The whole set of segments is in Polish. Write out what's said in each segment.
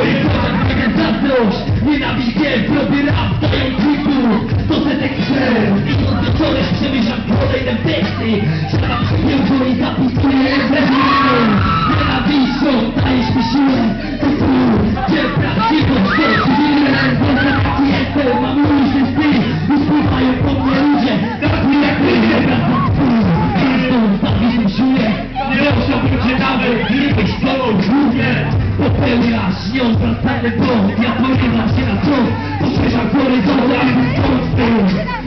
Twoje ponad taka zazdrość Nienawiść gier, robię rap, dają klików setek drzew I od wieczorem przemyślam kolejne teksty Siadam przy biurku i zapisuję nie odwracamy błąd Ja pojechał się na to, poszerza horyzont, a nie w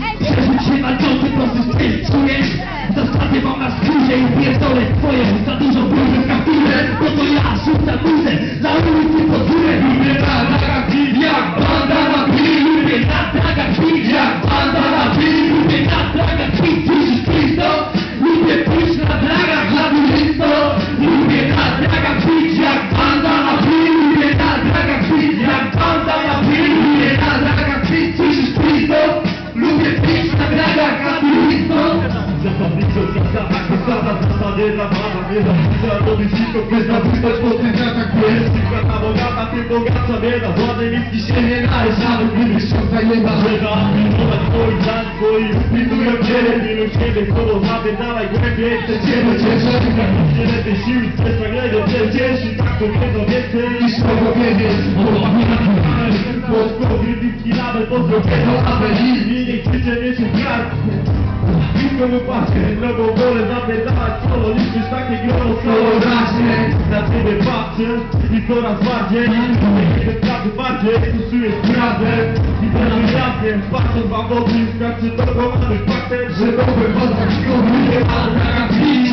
Zasadniczość jak zamach Wystarza zasady na pana mieda Trzeba robić tylko gwiazda Pytać po ta bogata Tym bogatsza bieda Władny miski się nie daje Żaden gdyby się zajęła Rzeda Ona twoi dan twoi Widują ciebie Wielu siebie. Z tobą zapierdalaj głębiej. Chcę ciebie cieszę Nie lepiej sił i stres nagrego Przecież i tak to wiedzą więcej Niż mogą wiedzieć Odłamie na twoje Pod kogrytyki nawet Pozdrowienia. Apeli I nie chcecie mieć w garstku Piłką wypatrzę, nogą wolę zapierdalać solo Liczysz takie grono solo raźnie Na ciebie patrzę i coraz bardziej Kiedy sprawy bardziej usłyszę prawdę I teraz jasnie, patrząc wam w oczy Znaczy to mamy faktem, że nowy wątek Skoro nie ma taka pić, jak pada na